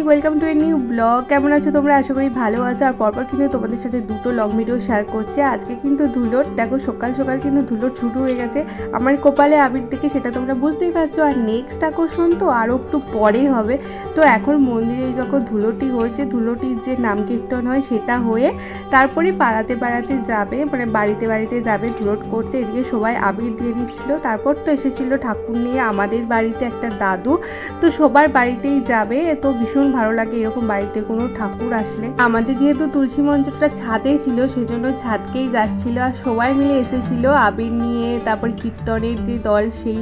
morning welcome to a new blog. কেমন আছো তোমরা? আশা করি ভালো আছো। আর পরপর কিন্তু তোমাদের সাথে দুটো লং ভিডিও শেয়ার করছে। আজকে কিন্তু ধুলোর, দেখো সকাল সকাল কিন্তু ধুলোর শুরু হয়ে গেছে। আমার কপালে আবির থেকে সেটা তোমরা বুঝতেই পারছ। আর নেক্সট আকর্ষণ তো আরও একটু পরেই হবে। তো এখন মন্দিরে যখন ধুলোটি হয়েছে, ধুলোটির যে নাম কীর্তন হয় সেটা হয়ে তারপরে পাড়াতে পাড়াতে যাবে মানে বাড়িতে বাড়িতে যাবে ধুলোট করতে। এদিকে সবাই আবির দিয়ে দিচ্ছিল। তারপর তো এসেছিল ঠাকুর নিয়ে আমাদের বাড়িতে একটা দাদু। তো সবার বাড়িতেই যাবে। তো ভীষণ ভালো লাগে এরকম বাড়িতে কোনো ঠাকুর আসলে আমাদের যেহেতু তুলসী মঞ্চটা ছাদে ছিল সেজন্য ছাদকেই যাচ্ছিল আর সবাই মিলে এসেছিল আবির নিয়ে তারপর কীর্তনের যে দল সেই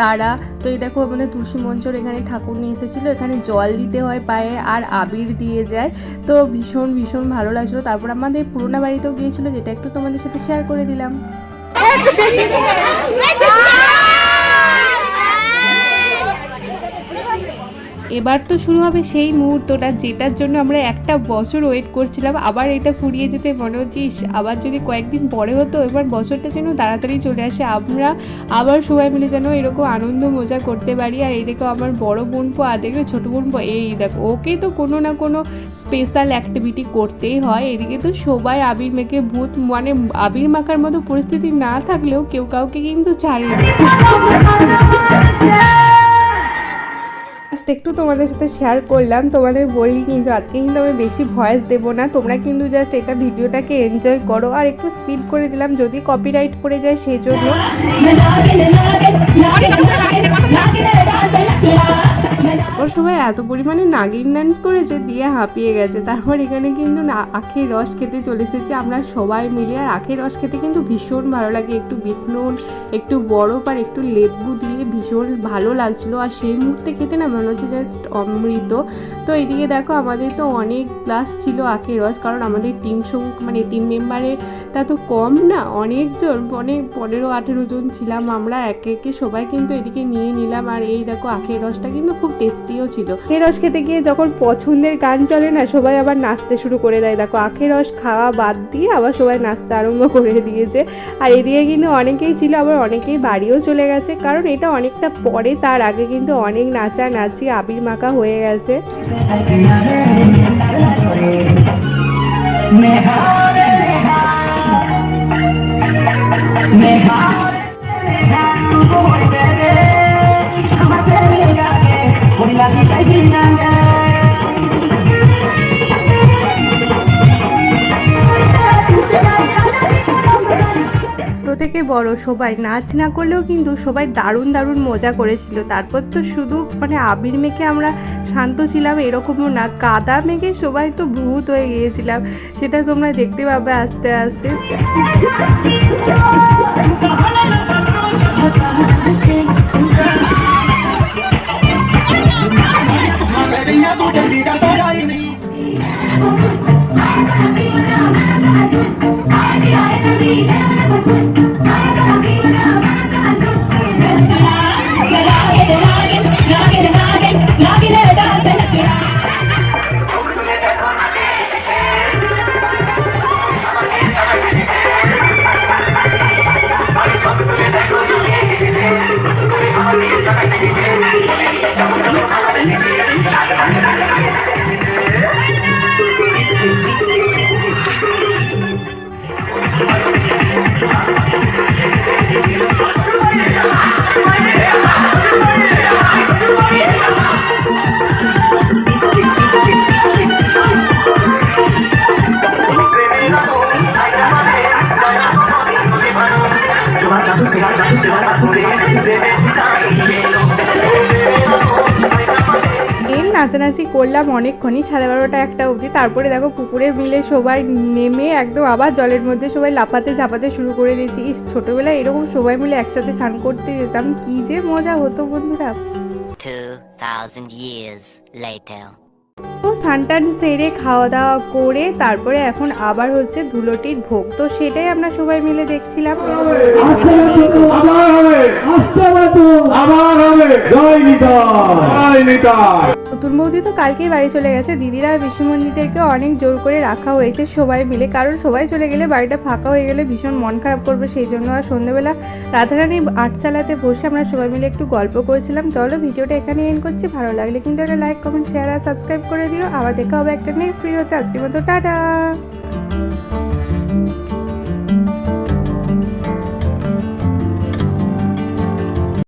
তারা তো এই দেখো আমাদের তুলসী মঞ্চর এখানে ঠাকুর নিয়ে এসেছিল এখানে জল দিতে হয় পায়ে আর আবির দিয়ে যায় তো ভীষণ ভীষণ ভালো লাগছিল তারপর আমাদের পুরোনো বাড়িতেও গিয়েছিল যেটা একটু তোমাদের সাথে শেয়ার করে দিলাম এবার তো শুরু হবে সেই মুহূর্তটা, যেটার জন্য আমরা একটা বছর ওয়েট করছিলাম। আবার এটা ফুরিয়ে যেতে মনে হচ্ছে আবার যদি কয়েকদিন পরে হতো, এবার বছরটা যেন তাড়াতাড়ি চলে আসে। আমরা আবার সবাই মিলে যেন এরকম আনন্দ মজা করতে পারি। আর এই দেখো আমার বড় বোন পো, আর দেখো ছোটো বোন পো, এই দেখো, ওকে তো কোনো না কোনো স্পেশাল অ্যাক্টিভিটি করতেই হয়। এদিকে তো সবাই আবির মেখে ভূত মানে আবির মাখার মতো পরিস্থিতি না থাকলেও কেউ কাউকে কিন্তু জাস্ট একটু তোমাদের সাথে শেয়ার করলাম তোমাদের বলি কিন্তু আজকে কিন্তু আমি বেশি ভয়েস দেব না তোমরা কিন্তু জাস্ট এটা ভিডিওটাকে এনজয় করো আর একটু স্পিড করে দিলাম যদি কপিরাইট পড়ে যায় সেই জন্য তারপর সবাই এত পরিমাণে নাগিন ডান্স করেছে, দিয়ে হাঁপিয়ে গেছে। তারপর এখানে কিন্তু আখের রস খেতে চলে এসেছে। আমরা সবাই মিলে, আর আখের রস খেতে কিন্তু ভীষণ ভালো লাগে। একটু বিট নুন, একটু বরফ, আর একটু লেবু দিয়ে ভীষণ ভালো লাগছিল। আর সেই মুহূর্তে খেতে না মনে হচ্ছে জাস্ট অমৃত। তো এদিকে দেখো, আমাদের তো অনেক ক্লাস ছিল আখের রস, কারণ আমাদের টিম সংখ্যা মানে টিম মেম্বারেরটা তো কম না, অনেকজন অনেক পনেরো আঠেরো জন ছিলাম আমরা, একে একে সবাই কিন্তু এদিকে নিয়ে নিলাম। আর এই দেখো, আখের রসটা কিন্তু খুব টেস্টিও ছিল। আখের রস খেতে গিয়ে যখন পছন্দের গান চলে না, সবাই আবার নাচতে শুরু করে দেয়। দেখো, আখের রস খাওয়া বাদ দিয়ে আবার সবাই নাচতে আরম্ভ করে দিয়েছে। আর এদিকে কিন্তু অনেকেই ছিল, আবার অনেকেই বাড়িও চলে গেছে। কারণ এটা অনেকটা পরে, তার আগে কিন্তু অনেক নাচা নাচি আবির মাখা হয়ে গেছে ছোট থেকে বড়, সবাই নাচ না করলেও কিন্তু সবাই দারুণ দারুণ মজা করেছিল। তারপর তো শুধু মানে আবির মেখে আমরা শান্ত ছিলাম, এরকমও না। কাদা মেখে সবাই তো ভূত হয়ে গিয়েছিলাম। সেটা তোমরা দেখতে পাবে আস্তে আস্তে। এর নাচানাচি করলাম অনেকক্ষণই সাড়ে বারোটা একটা অবধি। তারপরে দেখো পুকুরের মিলে সবাই নেমে একদম আবার জলের মধ্যে সবাই লাফাতে ঝাপাতে শুরু করে দিয়েছি। ইস ছোটোবেলায় এরকম সবাই মিলে একসাথে স্নান করতে যেতাম। কি যে মজা হতো বন্ধুরা। 2,000 years later. তো সানটান সেরে খাওয়া দাওয়া করে তারপরে এখন আবার হচ্ছে ধুলোটির ভোগ। তো সেটাই আমরা সবাই মিলে দেখছিলাম। নতুন বৌদি তো কালকেই বাড়ি চলে গেছে। দিদিরা আর বিশ্বমন্দিরদেরকে অনেক জোর করে রাখা হয়েছে সবাই মিলে। কারণ সবাই চলে গেলে বাড়িটা ফাঁকা হয়ে গেলে ভীষণ মন খারাপ করবে, সেই জন্য আর সন্ধ্যেবেলা রাধারানীর আট চালাতে বসে আমরা সবাই মিলে একটু গল্প করেছিলাম। চলো ভিডিওটা এখানে এন্ড করছি। ভালো লাগলে কিন্তু একটা লাইক কমেন্ট শেয়ার আর সাবস্ক্রাইব করে ভিডিও আবার দেখা হবে একটা নেক্সট ভিডিওতে আজকের মতো টাটা!